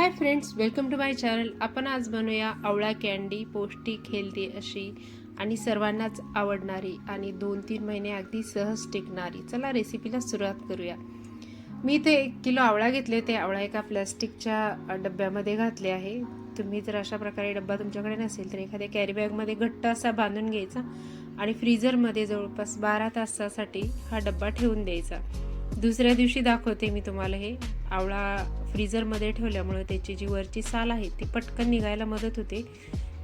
Hi friends welcome to my channel आपण आज बनवूया आवळा कॅन्डी पौष्टिक हेल्दी अशी आणि सर्वांनाच आवडणारी आणि दोन तीन महिने अगदी सहज टिकणारी. चला रेसिपीला सुरुवात करूया. मी ते एक किलो आवळा घेतले ते आवळा एका प्लॅस्टिकच्या डब्यामध्ये घातले आहे. तुम्ही जर अशा प्रकारे डब्बा तुमच्याकडे नसेल तर एखाद्या कॅरीबॅगमध्ये घट्ट असा बांधून घ्यायचा आणि फ्रीजरमध्ये जवळपास बारा तासासाठी हा डब्बा ठेवून द्यायचा. दुसऱ्या दिवशी दाखवते मी तुम्हाला हे. आवळा फ्रीझरमध्ये ठेवल्यामुळे त्याची जी वरची साल आहे ती पटकन निघायला मदत होते.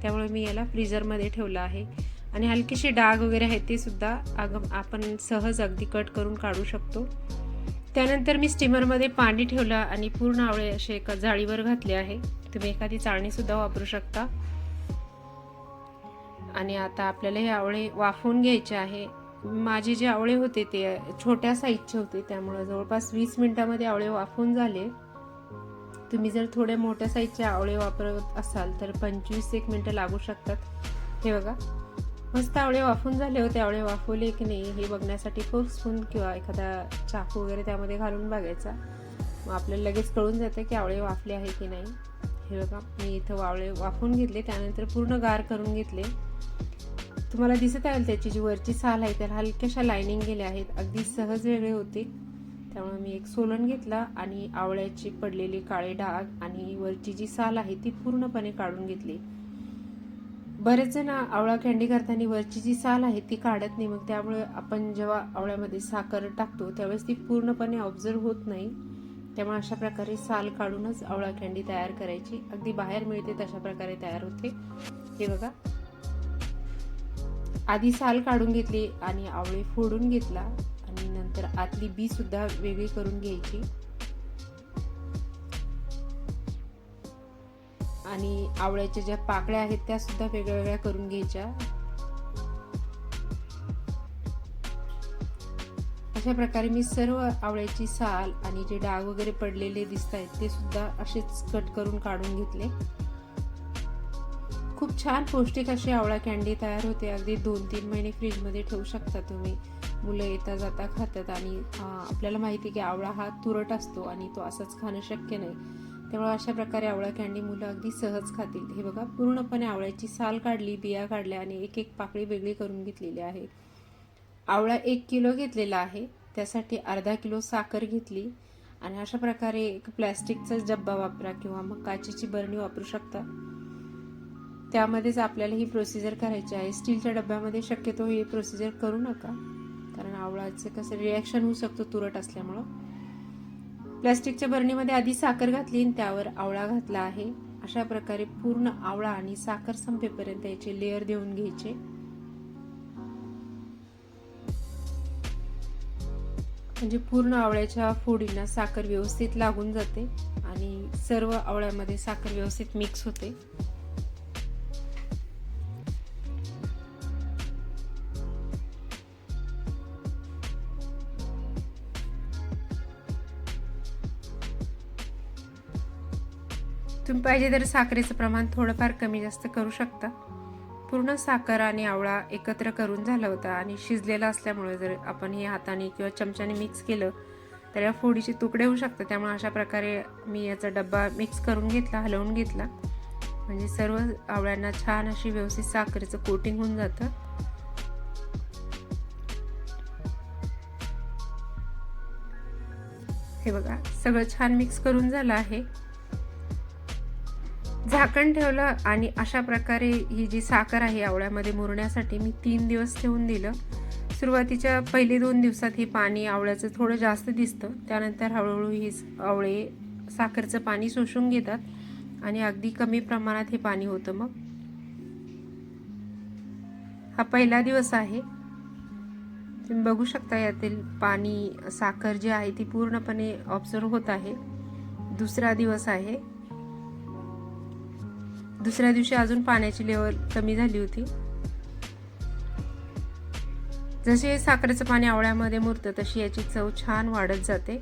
त्यामुळे मी याला फ्रीझरमध्ये ठेवलं आहे. आणि हलकीशी डाग वगैरे आहेत ते सुद्धा अग आपण सहज अगदी कट करून काढू शकतो. त्यानंतर मी स्टीमरमध्ये पाणी ठेवलं आणि पूर्ण आवळे असे एका जाळीवर घातले आहे. तुम्ही एखादी चाळणीसुद्धा वापरू शकता. आणि आता आपल्याला हे आवळे वाफवून घ्यायचे आहे. माझे जे आवळे होते ते छोट्या साईजचे होते त्यामुळे जवळपास वीस मिनिटामध्ये आवळे वाफून झाले. तुम्ही जर थोडे मोठ्या साईजचे आवळे वापरत असाल तर पंचवीस एक मिनटं लागू शकतात. हे बघा. मस्त आवळे वाफून झाले होते. आवळे वाफवले की नाही हे बघण्यासाठी फोक स्पून किंवा एखादा चाकू वगैरे त्यामध्ये घालून बघायचा. मग आपल्याला लगेच कळून जातं की आवळे वाफले आहे की नाही. हे बघा. मी इथं आवळे वाफून घेतले. त्यानंतर पूर्ण गार करून घेतले. तुम्हाला दिसत आहे त्याची जी वरची साल आहे त्याला हलक्याशा लायनिंग गेल्या आहेत. अगदी सहज वेगळे होते. त्यामुळे मी एक सोलन घेतला आणि आवळ्याची पडलेली काळे डाग आणि वरची जी साल आहे ती पूर्णपणे काढून घेतली. बरेच जण आवळा कॅन्डी करताना वरची जी साल आहे ती काढत नाही. मग त्यामुळे आपण जेव्हा आवळ्यामध्ये साखर टाकतो त्यावेळेस ती पूर्णपणे ऑब्झर्व होत नाही. त्यामुळे अशा प्रकारे साल काढूनच आवळा कॅन्डी तयार करायची. अगदी बाहेर मिळते तशा प्रकारे तयार होते. हे बघा. आधी साल काढून घेतली आणि आवळे फोडून घेतला आणि नंतर आतली बी सुद्धा वेगळी करून घ्यायची. आणि आवळ्याच्या ज्या पाकळ्या आहेत त्या सुद्धा वेगळ्या वेगळ्या करून घ्यायच्या. अशा प्रकारे मी सर्व आवळ्याची साल आणि जे डाग वगैरे पडलेले दिसत आहेत ते सुद्धा असेच कट करून काढून घेतले. खूप छान पौष्टिक अशी आवळा कॅन्डी तयार होते. अगदी दोन तीन महिने फ्रीजमध्ये ठेवू शकता तुम्ही. मुलं येता जाता खातात आणि आपल्याला माहिती की आवळा हा तुरट असतो आणि तो असंच खाणं शक्य नाही. त्यामुळे अशा प्रकारे आवळा कॅन्डी मुलं अगदी सहज खातील. हे बघा पूर्णपणे आवळ्याची साल काढली बिया काढल्या आणि एक एक पाकळी वेगळी करून घेतलेली आहे. आवळा एक किलो घेतलेला आहे. त्यासाठी अर्धा किलो साखर घेतली आणि अशा प्रकारे एक प्लॅस्टिकचा डब्बा वापरा किंवा मग काचेची बरणी वापरू शकता. त्यामध्येच आपल्याला ही प्रोसिजर करायची आहे. स्टीलच्या डब्यामध्ये शक्यतो ही प्रोसिजर करू नका. कारण आवळाचं कसं रिॲक्शन होऊ शकतो तुरट असल्यामुळं. प्लॅस्टिकच्या बरणीमध्ये आधी साखर घातली आणि त्यावर आवळा घातला आहे. अशा प्रकारे पूर्ण आवळा आणि साखर संपेपर्यंत याचे लेअर देऊन घ्यायचे. म्हणजे पूर्ण आवळ्याच्या फोडींना साखर व्यवस्थित लागून जाते आणि सर्व आवळ्यामध्ये साखर व्यवस्थित मिक्स होते. तुम्ही पाहिजे तर साखरेचं प्रमाण थोडंफार कमी जास्त करू शकता. पूर्ण साखर आणि आवळा एकत्र करून झाला होता आणि शिजलेला असल्यामुळे जर आपण हे हाताने किंवा चमच्याने मिक्स केलं तर या फोडीचे तुकडे होऊ शकतात. त्यामुळे अशा प्रकारे मी याचा डब्बा मिक्स करून घेतला हलवून घेतला. म्हणजे सर्व आवळ्यांना छान अशी व्यवस्थित साखरेचं कोटिंग होऊन जातं. हे बघा सगळं छान मिक्स करून झालं आहे. झाकण ठेवलं आणि अशा प्रकारे ही जी साखर आहे आवळ्यामध्ये मुरण्यासाठी मी तीन दिवस ठेवून दिलं. सुरुवातीच्या पहिले दोन दिवसात हे पाणी आवळ्याचं थोडं जास्त दिसतं. त्यानंतर हळूहळू ही आवळे साखरचं पाणी शोषून घेतात आणि अगदी कमी प्रमाणात हे पाणी होतं मग. हा पहिला दिवस आहे. तुम्ही बघू शकता यातील पाणी साखर जी आहे ती पूर्णपणे ऑब्झर्व होत आहे. दुसरा दिवस आहे. दुसऱ्या दिवशी अजून पाण्याची लेवल कमी झाली होती. जसे साखरेचं पाणी आवळ्यामध्ये मुरतं तशी याची चव छान वाढत जाते.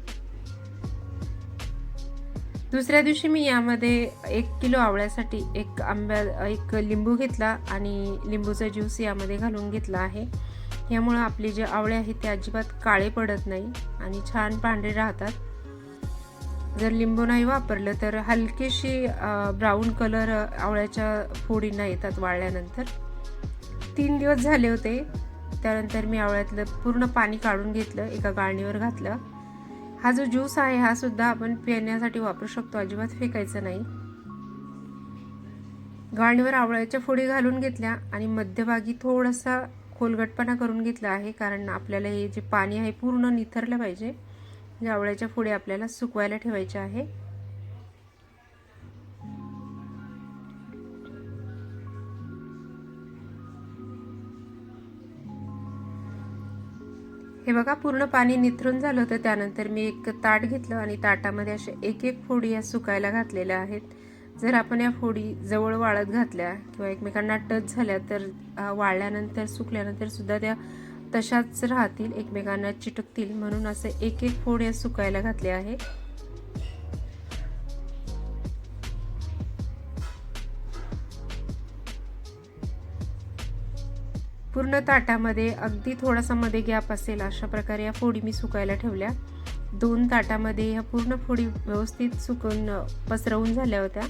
दुसऱ्या दिवशी मी यामध्ये एक किलो आवळ्यासाठी एक आंब्या एक लिंबू घेतला आणि लिंबूचा ज्यूस यामध्ये घालून घेतला आहे. यामुळं आपले जे आवळे आहेत ते अजिबात काळे पडत नाही आणि छान पांढरे राहतात. जर लिंबू नाही वापरलं तर हलकीशी ब्राऊन कलर आवळ्याच्या फोडींना येतात वाळल्यानंतर. तीन दिवस झाले होते. त्यानंतर मी आवळ्यातलं पूर्ण पाणी काढून घेतलं एका गाळणीवर घातलं. हा जो ज्यूस आहे हा सुद्धा आपण पिण्यासाठी वापरू शकतो. अजिबात फेकायचं नाही. गाळणीवर आवळ्याच्या फोडी घालून घेतल्या आणि मध्यभागी थोडासा खोलगटपणा करून घेतला आहे कारण आपल्याला हे जे पाणी आहे पूर्ण निथरलं पाहिजे. जावळ्याच्या आवळ्याच्या फोडी आपल्याला सुकवायला ठेवायचे आहे. हे बघा पूर्ण पाणी निथरून झालं होतं. त्यानंतर मी एक ताट घेतलं आणि ताटामध्ये असे एक एक फोडी या सुकायला घातलेल्या आहेत. जर आपण या फोडी जवळ वाळत घातल्या किंवा एकमेकांना टच झाल्या तर वाळल्यानंतर सुकल्यानंतर सुद्धा त्या तशाच राहतील एकमेकांना चिटकतील म्हणून असे एक एक फोड या सुकायला घातले आहे. पूर्ण ताटामध्ये अगदी थोडासा मध्ये गॅप असेल अशा प्रकारे या फोडी मी सुकायला ठेवल्या. दोन ताटामध्ये ह्या पूर्ण फोडी व्यवस्थित सुकून पसरवून झाल्या होत्या.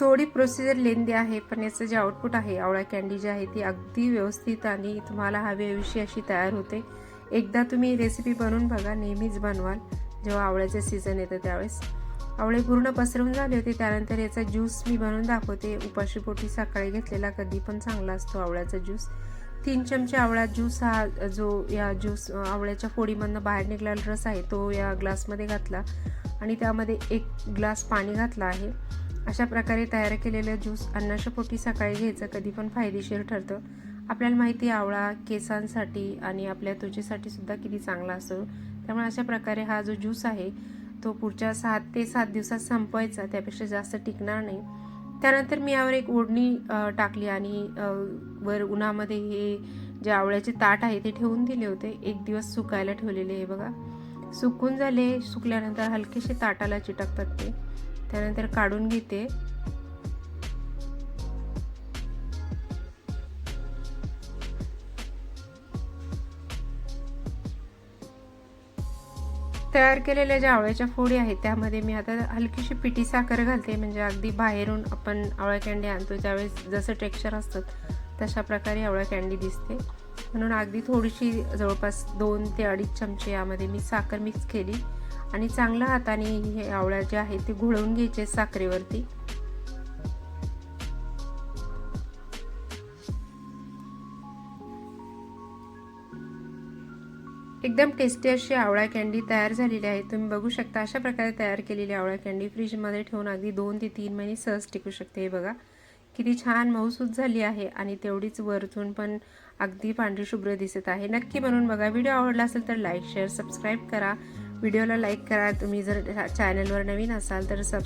थोडी प्रोसिजर लेंदी आहे पण याचं जे आउटपुट आहे आवळा कॅन्डी जी आहे ती अगदी व्यवस्थित आणि तुम्हाला हवी हवीशी अशी तयार होते. एकदा तुम्ही रेसिपी बनवून बघा नेहमीच बनवाल. जेव्हा आवळ्याचं सीझन येतं त्यावेळेस. आवळे पूर्ण पसरवून झाले होते त्यानंतर याचा ज्यूस मी बनवून दाखवते. उपाशीपोटी सकाळी घेतलेला कधी पण चांगला असतो आवळ्याचा ज्यूस तीन चमचे आवळा ज्यूस हा जो या ज्यूस आवळ्याच्या फोडीमधनं बाहेर निघालेला रस आहे तो या ग्लासमध्ये घातला. आणि त्यामध्ये एक ग्लास पाणी घातला आहे. अशा प्रकारे तयार केलेलं ज्यूस अन्नाशपोटी सकाळी घ्यायचं कधी पण फायदेशीर ठरतं. आपल्याला माहिती आवळा केसांसाठी आणि आपल्या त्वचेसाठी सुद्धा किती चांगला असतो. त्यामुळे अशा प्रकारे हा जो ज्यूस आहे तो पुढच्या सात ते सात दिवसात संपवायचा त्यापेक्षा जास्त टिकणार नाही. त्यानंतर मी यावर एक ओढणी टाकली आणि वर उन्हामध्ये हे जे आवळ्याचे ताट आहे ते ठेवून दिले होते. एक दिवस सुकायला ठेवलेले हे बघा. सुकून झाले सुकल्यानंतर हलकेसे ताटाला चिटकतात ते. त्यानंतर काढून घेते. तयार केलेल्या ज्या आवळ्याच्या फोडी आहेत त्यामध्ये मी आता हलकीशी पिठी साखर घालते. म्हणजे अगदी बाहेरून आपण आवळ्या कँडी आणतो ज्यावेळेस जसं टेक्स्चर असतं तशा प्रकारे आवळ्या कँडी दिसते. म्हणून अगदी थोडीशी जवळपास दोन ते अडीच चमचे यामध्ये मी साखर मिक्स केली. आणि चांगल्या हाताने हे आवळ्या जे आहे ते घोळवून घ्यायचे साखरेवरती. एकदम टेस्टी अशी आवळा कँडी तयार झालेली आहे. तुम्ही बघू शकता अशा प्रकारे तयार केलेली आवळा कँडी फ्रीजमध्ये ठेवून अगदी दोन ते तीन महिने सहज टिकू शकते. हे बघा किती छान मऊसूद झाली आहे आणि तेवढीच वरतून पण अगदी पांढरी शुभ्र दिसत आहे. नक्की बनवून बघा. व्हिडिओ आवडला असेल तर लाईक शेअर सबस्क्राईब करा. व्हिडिओला लाईक करा. तुम्ही जर चॅनलवर नवीन असाल तर सबस्क्राईब